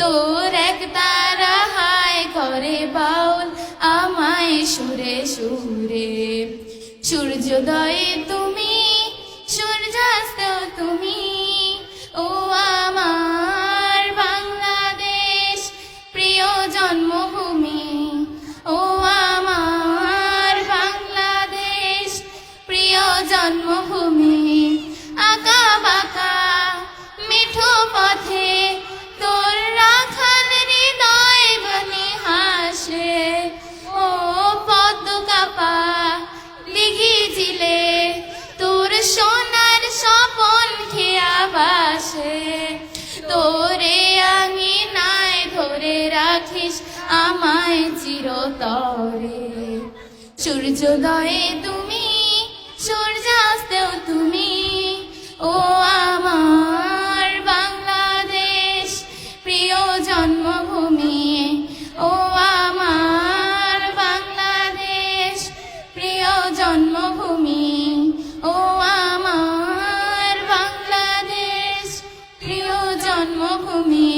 তোর এক তারা হায় করে বাউল আমায় সুরে সুরে। সূর্যোদয়ে তুমি, সূর্যাস্ত তুমি, ও আমার বাংলাদেশ প্রিয় জন্মভূমি, ও আমার বাংলাদেশ প্রিয় জন্মভূমি। আঁকা বাঁকা মিঠো পথে রাখিস আমায় চিরতরে। সূর্যোদয়ে তুমি, সূর্যাস্তেও তুমি, ও আমার বাংলাদেশ, প্রিয় জন্মভূমি, ও আমার বাংলাদেশ, প্রিয় জন্মভূমি, ও আমার বাংলাদেশ, প্রিয় জন্মভূমি।